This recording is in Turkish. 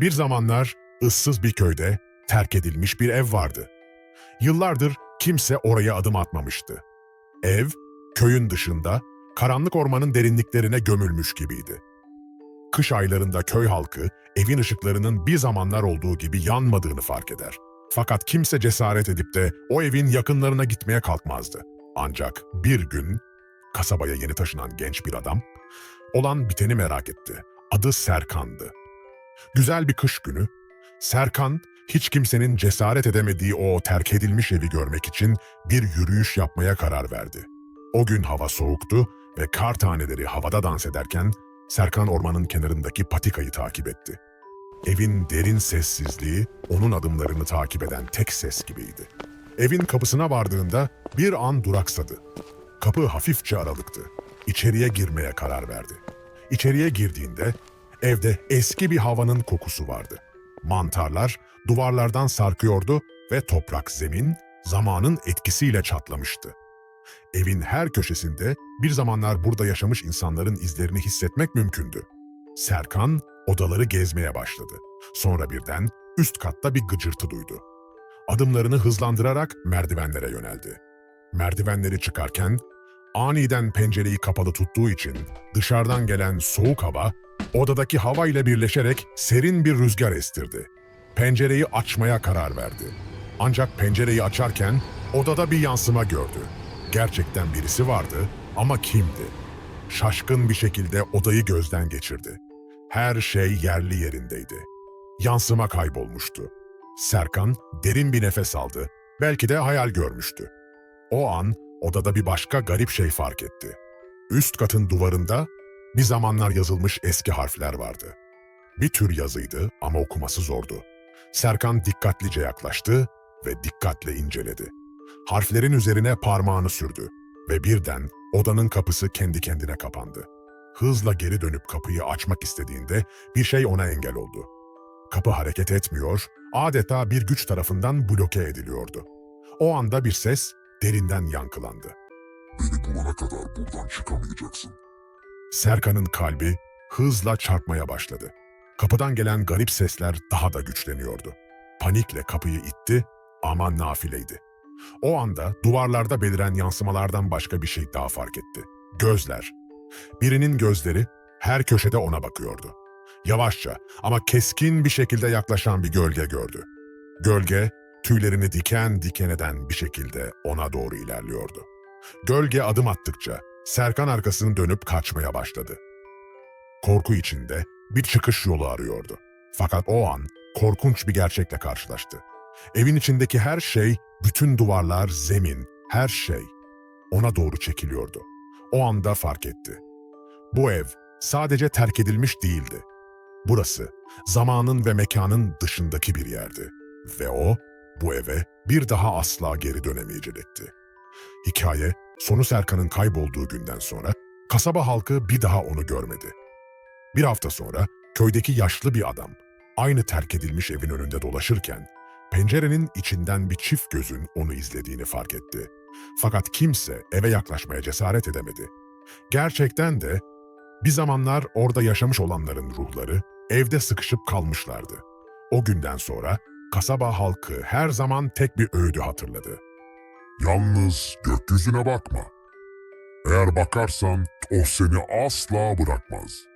Bir zamanlar ıssız bir köyde terk edilmiş bir ev vardı. Yıllardır kimse oraya adım atmamıştı. Ev, köyün dışında, karanlık ormanın derinliklerine gömülmüş gibiydi. Kış aylarında köy halkı evin ışıklarının bir zamanlar olduğu gibi yanmadığını fark eder. Fakat kimse cesaret edip de o evin yakınlarına gitmeye kalkmazdı. Ancak bir gün kasabaya yeni taşınan genç bir adam olan biteni merak etti. Adı Serkan'dı. Güzel bir kış günü Serkan hiç kimsenin cesaret edemediği o terk edilmiş evi görmek için bir yürüyüş yapmaya karar verdi. O gün hava soğuktu ve kar taneleri havada dans ederken Serkan ormanın kenarındaki patikayı takip etti. Evin derin sessizliği onun adımlarını takip eden tek ses gibiydi. Evin kapısına vardığında bir an duraksadı. Kapı hafifçe aralıktı. İçeriye girmeye karar verdi. İçeriye girdiğinde evde eski bir havanın kokusu vardı. Mantarlar duvarlardan sarkıyordu ve toprak zemin zamanın etkisiyle çatlamıştı. Evin her köşesinde bir zamanlar burada yaşamış insanların izlerini hissetmek mümkündü. Serkan odaları gezmeye başladı. Sonra birden üst katta bir gıcırtı duydu. Adımlarını hızlandırarak merdivenlere yöneldi. Merdivenleri çıkarken aniden pencereyi kapalı tuttuğu için dışarıdan gelen soğuk hava odadaki hava ile birleşerek serin bir rüzgar estirdi. Pencereyi açmaya karar verdi. Ancak pencereyi açarken odada bir yansıma gördü. Gerçekten birisi vardı ama kimdi? Şaşkın bir şekilde odayı gözden geçirdi. Her şey yerli yerindeydi. Yansıma kaybolmuştu. Serkan derin bir nefes aldı. Belki de hayal görmüştü. O an odada bir başka garip şey fark etti. Üst katın duvarında bir zamanlar yazılmış eski harfler vardı. Bir tür yazıydı ama okuması zordu. Serkan dikkatlice yaklaştı ve dikkatle inceledi. Harflerin üzerine parmağını sürdü ve birden odanın kapısı kendi kendine kapandı. Hızla geri dönüp kapıyı açmak istediğinde bir şey ona engel oldu. Kapı hareket etmiyor, adeta bir güç tarafından bloke ediliyordu. O anda bir ses derinden yankılandı. Beni bulana kadar buradan çıkamayacaksın. Serkan'ın kalbi hızla çarpmaya başladı. Kapıdan gelen garip sesler daha da güçleniyordu. Panikle kapıyı itti ama nafileydi. O anda duvarlarda beliren yansımalardan başka bir şey daha fark etti. Gözler. Birinin gözleri her köşede ona bakıyordu. Yavaşça ama keskin bir şekilde yaklaşan bir gölge gördü. Gölge tüylerini diken diken eden bir şekilde ona doğru ilerliyordu. Gölge adım attıkça Serkan arkasını dönüp kaçmaya başladı. Korku içinde bir çıkış yolu arıyordu. Fakat o an korkunç bir gerçekle karşılaştı. Evin içindeki her şey, bütün duvarlar, zemin, her şey ona doğru çekiliyordu. O anda fark etti. Bu ev sadece terk edilmiş değildi. Burası zamanın ve mekanın dışındaki bir yerdi. Ve o bu eve bir daha asla geri dönemeyecekti. Hikaye sonu Serkan'ın kaybolduğu günden sonra kasaba halkı bir daha onu görmedi. Bir hafta sonra köydeki yaşlı bir adam aynı terk edilmiş evin önünde dolaşırken pencerenin içinden bir çift gözün onu izlediğini fark etti. Fakat kimse eve yaklaşmaya cesaret edemedi. Gerçekten de bir zamanlar orada yaşamış olanların ruhları evde sıkışıp kalmışlardı. O günden sonra kasaba halkı her zaman tek bir öğüdü hatırladı. Yalnız gökyüzüne bakma. Eğer bakarsan o seni asla bırakmaz.